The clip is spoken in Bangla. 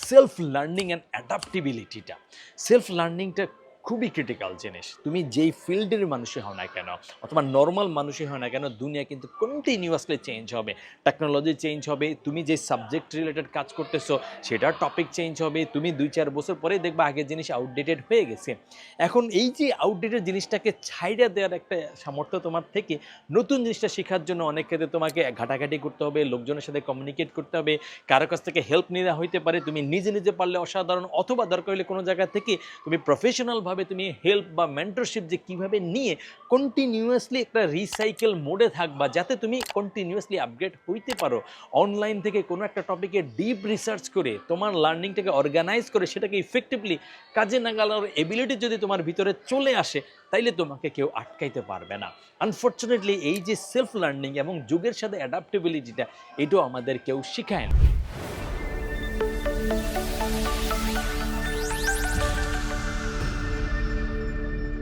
সেলফ লার্নিং অ্যান্ড অ্যাডাপ্টিবিলিটিটা সেলফ লার্নিংটা খুবই ক্রিটিক্যাল জিনিস। তুমি যেই ফিল্ডের মানুষই হও না কেন, অথবা নর্মাল মানুষই হও না কেন, দুনিয়া কিন্তু কন্টিনিউয়াসলি চেঞ্জ হবে। টেকনোলজি চেঞ্জ হবে, তুমি যে সাবজেক্ট রিলেটেড কাজ করতেছো, সেটার টপিক চেঞ্জ হবে, তুমি দুই চার বছর পরে দেখবা আগের জিনিস আউটডেটেড হয়ে গেছে। এখন এই যে আউটডেটেড জিনিসটাকে ছাইড়া দেওয়ার একটা সামর্থ্য তোমার থেকে, নতুন জিনিসটা শেখার জন্য অনেক ক্ষেত্রে তোমাকে ঘাটাঘাটি করতে হবে, লোকজনের সাথে কমিউনিকেট করতে হবে, কারও কাছ থেকে হেল্প নেওয়া হইতে পারে, তুমি নিজে নিজে পারলে অসাধারণ, অথবা দরকার হলে কোনো জায়গা থেকে তুমি প্রফেশনালভাবে তুমি হেল্প বা মেন্টরশিপ যে কীভাবে নিয়ে কন্টিনিউয়াসলি একটা রিসাইকেল মোডে থাকবা, যাতে তুমি কন্টিনিউয়াসলি আপগ্রেড হইতে পারো। অনলাইন থেকে কোনো একটা টপিকে ডিপ রিসার্চ করে, তোমার লার্নিংটাকে অর্গানাইজ করে, সেটাকে ইফেক্টিভলি কাজে নাগানোর এবিলিটি যদি তোমার ভিতরে চলে আসে, তাইলে তোমাকে কেউ আটকাইতে পারবে না। আনফর্চুনেটলি এই যে সেলফ লার্নিং এবং যুগের সাথে অ্যাডাপ্টেবিলিটিটা এটাও আমাদের কেউ শিখায় না।